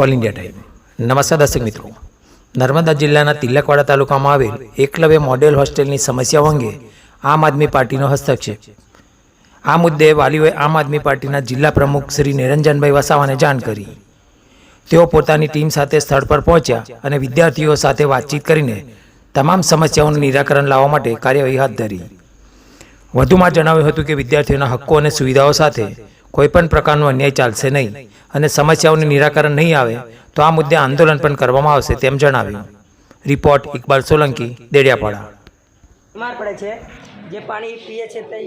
All India time નમસ્કાર દર્શક મિત્રો. નર્મદા જિલ્લાના તિલકવાડા તાલુકામાં આવેલ એકલવ્ય મોડેલ હોસ્ટેલની સમસ્યાઓ અંગે આમ આદમી પાર્ટીનો હસ્તક્ષેપ. આ મુદ્દે વાલીઓએ આમ આદમી પાર્ટીના જિલ્લા પ્રમુખ શ્રી નિરંજનભાઈ વસાવાને જાણ કરી. તેઓ પોતાની ટીમ સાથે સ્થળ પર પહોંચ્યા અને વિદ્યાર્થીઓ સાથે વાતચીત કરીને તમામ સમસ્યાઓનું નિરાકરણ લાવવા માટે કાર્યવાહી હાથ ધરી. વધુમાં જણાવ્યું હતું કે વિદ્યાર્થીઓના હક્કો અને સુવિધાઓ સાથે કોઈપણ પ્રકારનો અન્યાય ચાલશે નહીં અને સમસ્યાઓનું નિરાકરણ નહીં આવે તો આ મુદ્દે આંદોલન પણ કરવામાં આવશે તેમ જણાવ્યું. રિપોર્ટ ઇકબાલ સોલંકી દેડિયાપાડા બીમાર પડે છે. જે પાણી પીએ છે તે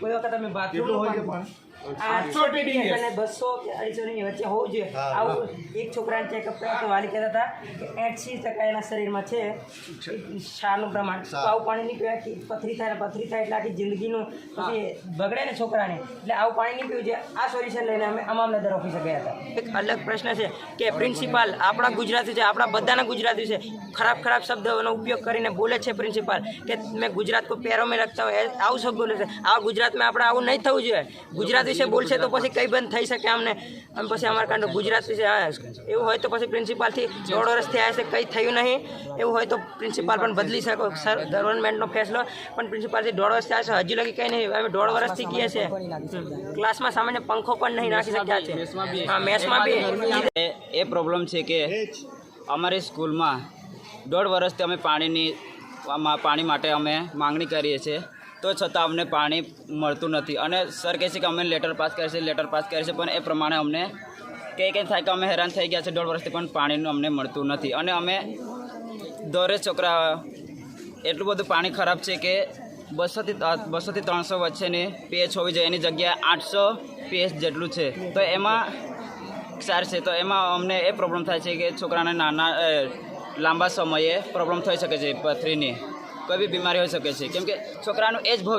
કોઈ વખત અમે બાથરૂમ આઠસો અને બસો અઢીસોની વચ્ચે હોવું જોઈએ. આવું એક છોકરાને ચેકઅપ કર્યા તો વાલી કહેતા હતા કે એંશી ટકા એના શરીરમાં છે. ક્ષારનું પ્રમાણ. આવું પાણી કે પથરી થાય ને પથરી થાય એટલે આખી જિંદગીનું પછી બગડે ને છોકરાને. એટલે આવું પાણી નહીં પીવું જોઈએ આ સોલ્યુશન લઈને અમે અમામલતદાર ઓફિસે ગયા હતા. એક અલગ પ્રશ્ન છે કે પ્રિન્સિપાલ આપણા ગુજરાતી છે આપણા બધાના ગુજરાતી છે. ખરાબ ખરાબ શબ્દોનો ઉપયોગ કરીને બોલે છે પ્રિન્સિપાલ કે મેં ગુજરાત કો પેરો મેં રખતા હોય આવું શબ્દ બોલે છે. આ ગુજરાતમાં આપણે આવું નહીં થવું જોઈએ. ગુજરાત વિશે બોલશે તો પછી કંઈ બંધ થઈ શકે અમને અને પછી અમારા કાંડ ગુજરાત વિશે એવું હોય તો પછી પ્રિન્સિપાલથી દોઢ વર્ષથી આવ્યા છે કંઈ થયું નહીં. એવું હોય તો પ્રિન્સિપાલ પણ બદલી શકો. સર ગવર્મેન્ટનો ફેસલો. પણ પ્રિન્સિપાલથી દોઢ વર્ષથી આવ્યા છે હજી લગી કંઈ નહીં. અમે દોઢ વર્ષથી ગયા છે ક્લાસમાં સામાન્ય પંખો પણ નહીં નાખી શક્યા છે. હા મેથ્સમાં બી. એ એ પ્રોબ્લેમ છે કે અમારી સ્કૂલમાં દોઢ વર્ષથી અમે પાણીની પાણી માટે અમે માંગણી કરીએ છીએ. તો છતાં અમને પાણી મળતું નથી. અને સર કહે છે કે અમે લેટર પાસ કરીએ છીએ લેટર પાસ કરીએ છીએ પણ એ પ્રમાણે અમને કંઈ કંઈ થાય કે અમે હેરાન થઈ ગયા છે, દોઢ વર્ષથી પણ પાણીનું અમને મળતું નથી. અને અમે દોરે છોકરા એટલું બધું પાણી ખરાબ છે કે બસોથી બસોથી ત્રણસો વચ્ચેની પીએચ હોવી જોઈએ, એની જગ્યાએ આઠસો પીએચ જેટલું છે. તો એમાં સાર છે, તો એમાં અમને એ પ્રોબ્લેમ થાય છે કે છોકરાને નાના લાંબા સમયે પ્રોબ્લેમ થઈ શકે છે પથરીની. કોઈ બી બીમારી હોઈ શકે છે. કેમ કે છોકરાનું એ જ ભવિષ્ય